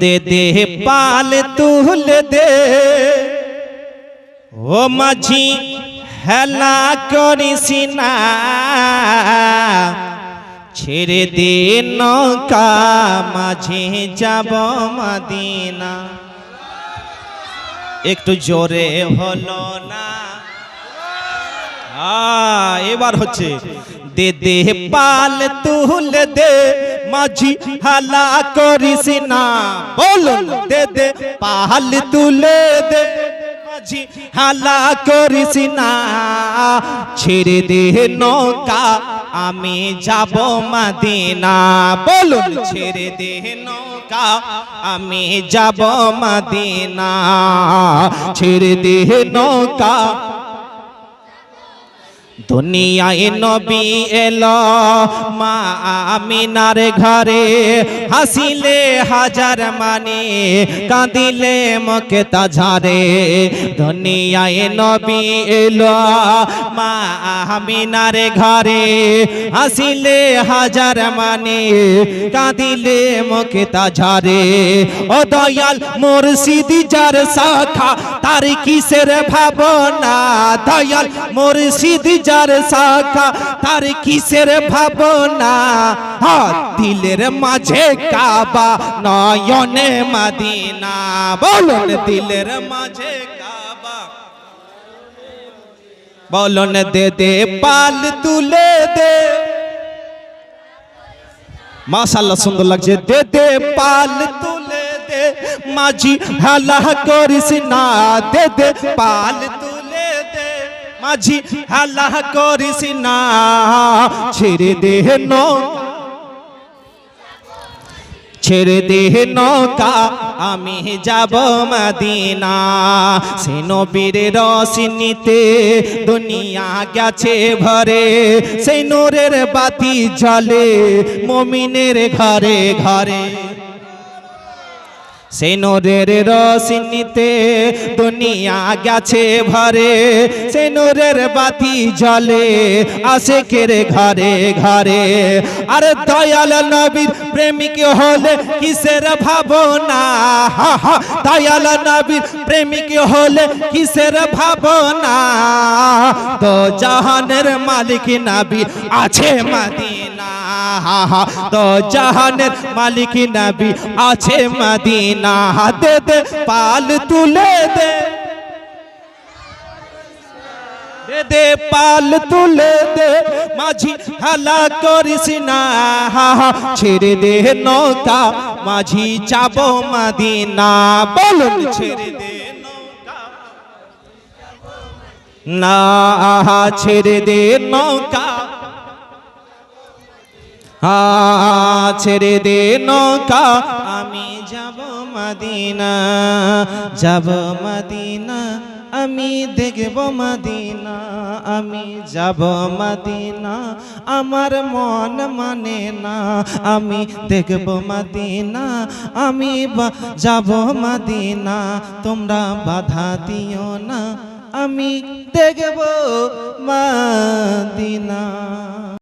দে দে পাল তুল দে। ও মাঝি, হেলা করিস না। ছেড়ে দে নৌকা, মাঝে যাব মদিনা। একটু জোরে হলো না। এবার হচ্ছে, দে দে পাল তুল দে। মাঝি হালা করিস না। বলুন দে দে পাল তুলে দে। মাঝি হালা করিস না। ছেড়ে দে নৌকা, আমি যাব মদিনা। বলুন ছেড়ে দে নৌকা, আমি যাব মদিনা। ছেড়ে দে নৌকা দুনিয়ায় নবী এলো, মা আমিনার ঘরে হাসিলে হাজার মানে কাঁদিলে মুখে তাঝারে দুনিয়ায় নবী এলো, মা আমিনার ঘরে হাসিলে হাজার মানে কাঁদিলে মুখে তাঝারে ও দয়াল মুর্শিদি, যার শাখা তার কিসের ভাবনা? দয়াল মুর্শিদি যার শাখা, তার কিসের ভাবনা? হা দিলের মাঝে কাবা, নয়নে মদিনা। বলুন দিলের মাঝে বলুন দে দে পাল তুলে দে। মাশাল্লাহ সুন্দর লাগছে। দে দে পাল তুলে দে। মাঝি হালা করিস না। দে দে পাল তুলে মাঝি হালা করিস না, ছেড়ে দে নো ছেড়ে দে নৌকা, আমি যাব মদিনা। সে নবীর রসিনীতে দুনিয়া গেছে ভরে সেই নূরের বাতি জ্বলে, মমিনের ঘরে ঘরে। সে নোরের রসিনীতে দুনিয়া গেছে ভরে সে নোরের বাতি জ্বলে আসে কেরে ঘরে ঘরে। আরে দয়াল নবীর প্রেমিক হলে কিসের ভাবনা? দয়াল নবীর প্রেমিক হলে কিসের ভাবনা? তো জাহানের মালিক নবী আছে মদিনা। তো জাহানের মালিক নবী আছে মদিনা। দে দে, পাল তুলে দে। দে পাল তুলে দে। মাঝি হালা করিস না। ছেড়ে দে নৌকা, মাঝি যাব মদিনা। বলুন, ছেড়ে দে না, ছেড়ে দে নৌকা। ছেড়ে দে নৌকা আমি যাব মদিনা যাব মদিনা, আমি দেখব মদিনা, আমি যাব মদিনা, আমার মন মানে না, আমি দেখব মদিনা, আমি যাব মদিনা, তোমরা বাধা দিও না, আমি দেখব মদিনা।